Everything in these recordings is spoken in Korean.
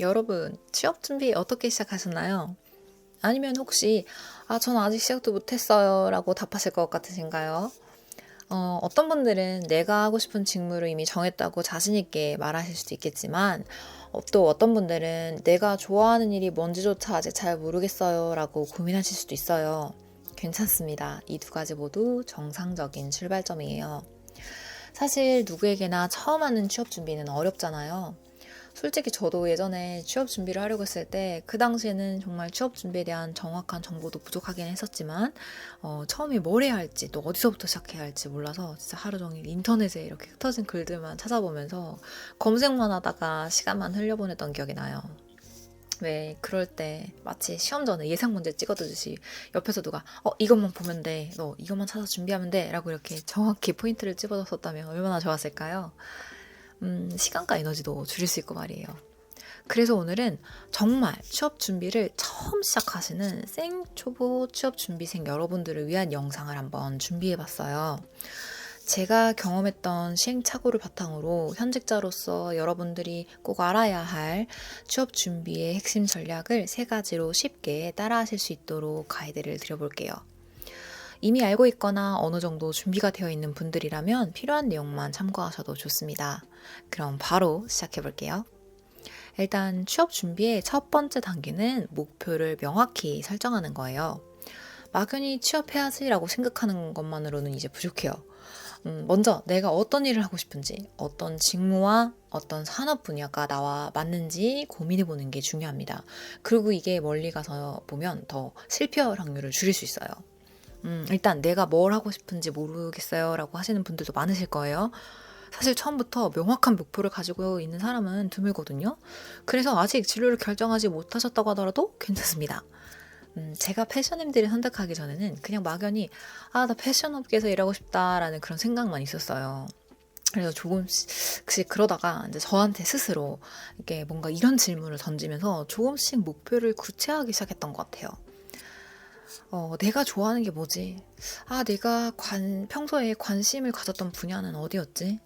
여러분, 취업 준비 어떻게 시작하셨나요? 아니면 혹시, 아, 전 아직 시작도 못했어요. 라고 답하실 것 같으신가요? 어, 어떤 분들은 내가 하고 싶은 직무를 이미 정했다고 자신있게 말하실 수도 있겠지만, 어, 또 어떤 분들은 내가 좋아하는 일이 뭔지조차 아직 잘 모르겠어요. 라고 고민하실 수도 있어요. 괜찮습니다. 이 두 가지 모두 정상적인 출발점이에요. 사실 누구에게나 처음 하는 취업 준비는 어렵잖아요. 솔직히 저도 예전에 취업 준비를 하려고 했을 때 그 당시에는 정말 취업 준비에 대한 정확한 정보도 부족하긴 했었지만 어, 처음에 뭘 해야 할지 또 어디서부터 시작해야 할지 몰라서 진짜 하루 종일 인터넷에 이렇게 흩어진 글들만 찾아보면서 검색만 하다가 시간만 흘려보냈던 기억이 나요. 왜 그럴 때 마치 시험 전에 예상 문제 찍어두듯이 옆에서 누가 어 이것만 보면 돼, 너 이것만 찾아 준비하면 돼라고 이렇게 정확히 포인트를 집어줬었다면 얼마나 좋았을까요? 음, 시간과 에너지도 줄일 수 있고 말이에요. 그래서 오늘은 정말 취업 준비를 처음 시작하시는 생초보 취업 준비생 여러분들을 위한 영상을 한번 준비해 봤어요. 제가 경험했던 시행착오를 바탕으로 현직자로서 여러분들이 꼭 알아야 할 취업 준비의 핵심 전략을 세 가지로 쉽게 따라하실 수 있도록 가이드를 드려볼게요. 이미 알고 있거나 어느 정도 준비가 되어 있는 분들이라면 필요한 내용만 참고하셔도 좋습니다. 그럼 바로 시작해 볼게요. 일단 취업 준비의 첫 번째 단계는 목표를 명확히 설정하는 거예요. 막연히 취업해야지라고 생각하는 것만으로는 이제 부족해요. 음, 먼저 내가 어떤 일을 하고 싶은지, 어떤 직무와 어떤 산업 분야가 나와 맞는지 고민해 보는 게 중요합니다. 그리고 이게 멀리 가서 보면 더 실패 확률을 줄일 수 있어요. 음, 일단 내가 뭘 하고 싶은지 모르겠어요 라고 하시는 분들도 많으실 거예요. 사실 처음부터 명확한 목표를 가지고 있는 사람은 드물거든요. 그래서 아직 진로를 결정하지 못하셨다고 하더라도 괜찮습니다. 음, 제가 패션엠디를 선택하기 전에는 그냥 막연히 아, 나 패션 업계에서 일하고 싶다라는 그런 생각만 있었어요. 그래서 조금씩 그러다가 이제 저한테 스스로 이게 뭔가 이런 질문을 던지면서 조금씩 목표를 구체화하기 시작했던 것 같아요. 어, 내가 좋아하는 게 뭐지? 아, 내가 관, 평소에 관심을 가졌던 분야는 어디였지?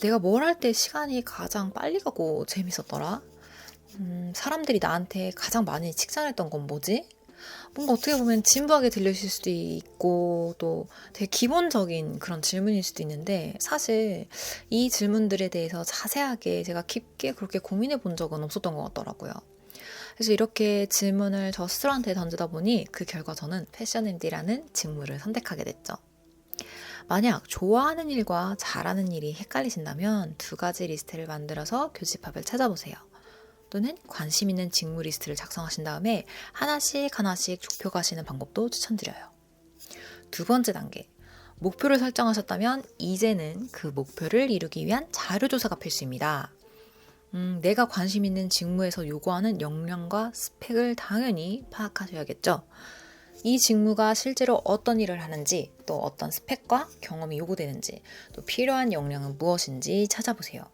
내가 뭘 할 때 시간이 가장 빨리 가고 재밌었더라? 음, 사람들이 나한테 가장 많이 칭찬했던 건 뭐지? 뭔가 어떻게 보면 진부하게 들리실 수도 있고 또 되게 기본적인 그런 질문일 수도 있는데 사실 이 질문들에 대해서 자세하게 제가 깊게 그렇게 고민해 본 적은 없었던 것 같더라고요. 그래서 이렇게 질문을 저 스스로한테 던지다 보니 그 결과 저는 패션 MD라는 직무를 선택하게 됐죠. 만약 좋아하는 일과 잘하는 일이 헷갈리신다면 두 가지 리스트를 만들어서 교집합을 찾아보세요. 또는 관심 있는 직무 리스트를 작성하신 다음에 하나씩 하나씩 좁혀 가시는 방법도 추천드려요. 두 번째 단계. 목표를 설정하셨다면 이제는 그 목표를 이루기 위한 자료조사가 필수입니다. 음, 내가 관심 있는 직무에서 요구하는 역량과 스펙을 당연히 파악하셔야겠죠. 이 직무가 실제로 어떤 일을 하는지, 또 어떤 스펙과 경험이 요구되는지, 또 필요한 역량은 무엇인지 찾아보세요.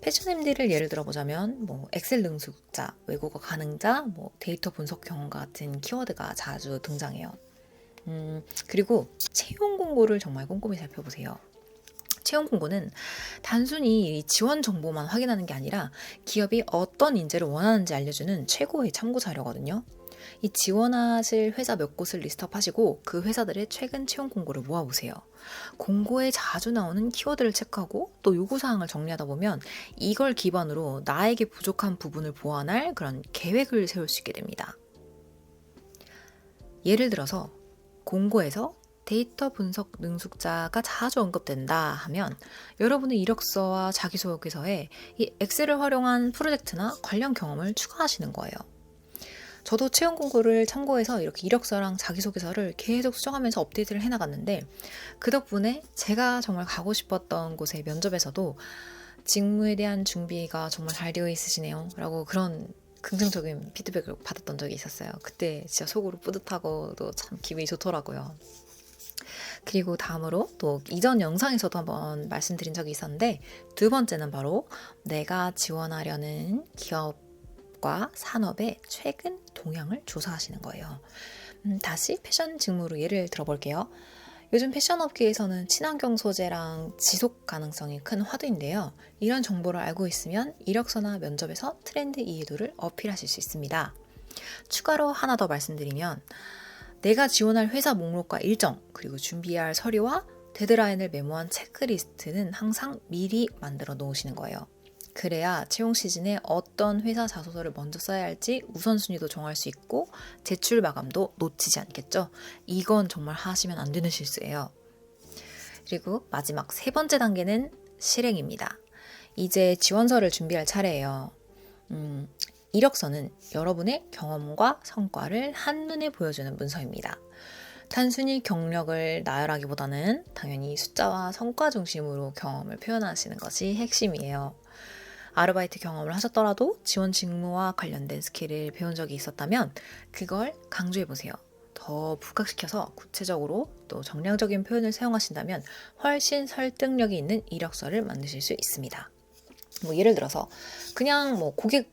패션 MD를 예를 들어보자면, 뭐, 엑셀 능숙자, 외국어 가능자, 뭐, 데이터 분석 경험과 같은 키워드가 자주 등장해요. 음, 그리고 채용 공고를 정말 꼼꼼히 살펴보세요. 채용 공고는 단순히 지원 정보만 확인하는 게 아니라 기업이 어떤 인재를 원하는지 알려주는 최고의 참고 자료거든요. 이 지원하실 회사 몇 곳을 리스트업 하시고 그 회사들의 최근 채용 공고를 모아보세요. 공고에 자주 나오는 키워드를 체크하고 또 요구사항을 정리하다 보면 이걸 기반으로 나에게 부족한 부분을 보완할 그런 계획을 세울 수 있게 됩니다. 예를 들어서 공고에서 데이터 분석 능숙자가 자주 언급된다 하면 여러분의 이력서와 자기소개서에 이 엑셀을 활용한 프로젝트나 관련 경험을 추가하시는 거예요. 저도 채용 공고를 참고해서 이렇게 이력서랑 자기소개서를 계속 수정하면서 업데이트를 해나갔는데 그 덕분에 제가 정말 가고 싶었던 곳의 면접에서도 직무에 대한 준비가 정말 잘 되어 있으시네요. 라고 그런 긍정적인 피드백을 받았던 적이 있었어요. 그때 진짜 속으로 뿌듯하고 또 참 기분이 좋더라고요. 그리고 다음으로 또 이전 영상에서도 한번 말씀드린 적이 있었는데 두 번째는 바로 내가 지원하려는 기업과 산업의 최근 동향을 조사하시는 거예요. 음, 다시 패션 직무로 예를 들어볼게요. 요즘 패션 업계에서는 친환경 소재랑 지속 가능성이 큰 화두인데요. 이런 정보를 알고 있으면 이력서나 면접에서 트렌드 이해도를 어필하실 수 있습니다. 추가로 하나 더 말씀드리면 내가 지원할 회사 목록과 일정, 그리고 준비해야 할 서류와 데드라인을 메모한 체크리스트는 항상 미리 만들어 놓으시는 거예요. 그래야 채용 시즌에 어떤 회사 자소서를 먼저 써야 할지 우선순위도 정할 수 있고 제출 마감도 놓치지 않겠죠. 이건 정말 하시면 안 되는 실수예요. 그리고 마지막 세 번째 단계는 실행입니다. 이제 지원서를 준비할 차례예요. 음, 이력서는 여러분의 경험과 성과를 한눈에 보여주는 문서입니다. 단순히 경력을 나열하기보다는 당연히 숫자와 성과 중심으로 경험을 표현하시는 것이 핵심이에요. 아르바이트 경험을 하셨더라도 지원 직무와 관련된 스킬을 배운 적이 있었다면 그걸 강조해 보세요. 더 부각시켜서 구체적으로 또 정량적인 표현을 사용하신다면 훨씬 설득력이 있는 이력서를 만드실 수 있습니다. 뭐 예를 들어서 그냥 뭐 고객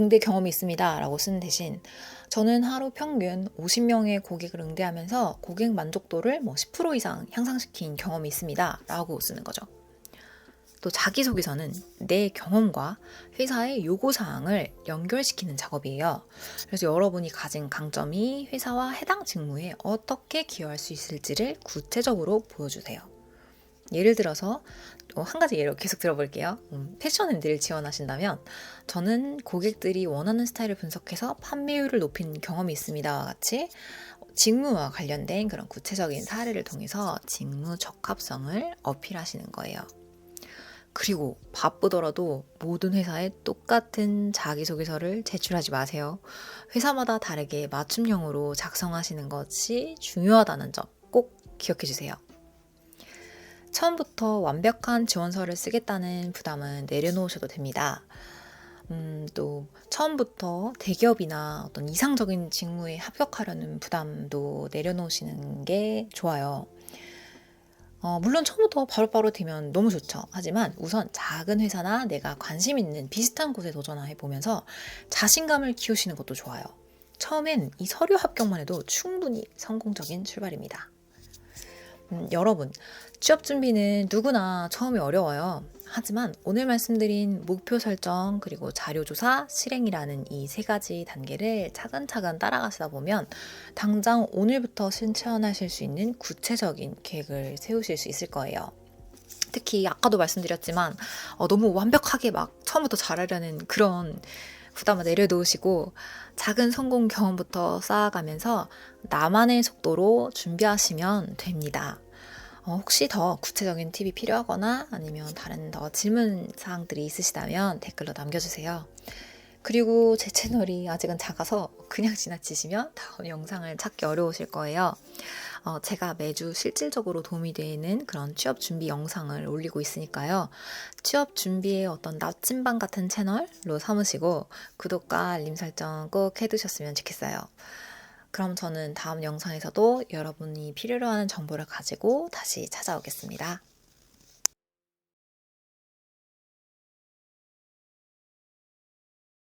응대 경험이 있습니다. 라고 쓰는 대신 저는 하루 평균 50명의 고객을 응대하면서 고객 만족도를 뭐 10% 이상 향상시킨 경험이 있습니다. 라고 쓰는 거죠. 또 자기소개서는 내 경험과 회사의 요구사항을 연결시키는 작업이에요. 그래서 여러분이 가진 강점이 회사와 해당 직무에 어떻게 기여할 수 있을지를 구체적으로 보여주세요. 예를 들어서 또한 가지 예를 계속 들어볼게요. 음, 패션 앤드를 지원하신다면 저는 고객들이 원하는 스타일을 분석해서 판매율을 높인 경험이 있습니다와 같이 직무와 관련된 그런 구체적인 사례를 통해서 직무 적합성을 어필하시는 거예요. 그리고 바쁘더라도 모든 회사에 똑같은 자기소개서를 제출하지 마세요. 회사마다 다르게 맞춤형으로 작성하시는 것이 중요하다는 점 꼭 기억해 주세요. 처음부터 완벽한 지원서를 쓰겠다는 부담은 내려놓으셔도 됩니다. 음, 또 처음부터 대기업이나 어떤 이상적인 직무에 합격하려는 부담도 내려놓으시는 게 좋아요. 어, 물론 처음부터 바로바로 되면 너무 좋죠. 하지만 우선 작은 회사나 내가 관심 있는 비슷한 곳에 도전해 보면서 자신감을 키우시는 것도 좋아요. 처음엔 이 서류 합격만 해도 충분히 성공적인 출발입니다. 음, 여러분, 취업 준비는 누구나 처음이 어려워요. 하지만 오늘 말씀드린 목표 설정 그리고 자료 조사, 실행이라는 이 세 가지 단계를 차근차근 따라가시다 보면 당장 오늘부터 실천하실 수 있는 구체적인 계획을 세우실 수 있을 거예요. 특히 아까도 말씀드렸지만 어, 너무 완벽하게 막 처음부터 잘하려는 그런 부담을 내려놓으시고 작은 성공 경험부터 쌓아가면서 나만의 속도로 준비하시면 됩니다. 어, 혹시 더 구체적인 팁이 필요하거나 아니면 다른 더 질문 사항들이 있으시다면 댓글로 남겨주세요. 그리고 제 채널이 아직은 작아서 그냥 지나치시면 다음 영상을 찾기 어려우실 거예요. 어, 제가 매주 실질적으로 도움이 되는 그런 취업 준비 영상을 올리고 있으니까요. 취업 준비의 어떤 나침반 같은 채널로 삼으시고 구독과 알림 설정 꼭 해두셨으면 좋겠어요. 그럼 저는 다음 영상에서도 여러분이 필요로 하는 정보를 가지고 다시 찾아오겠습니다.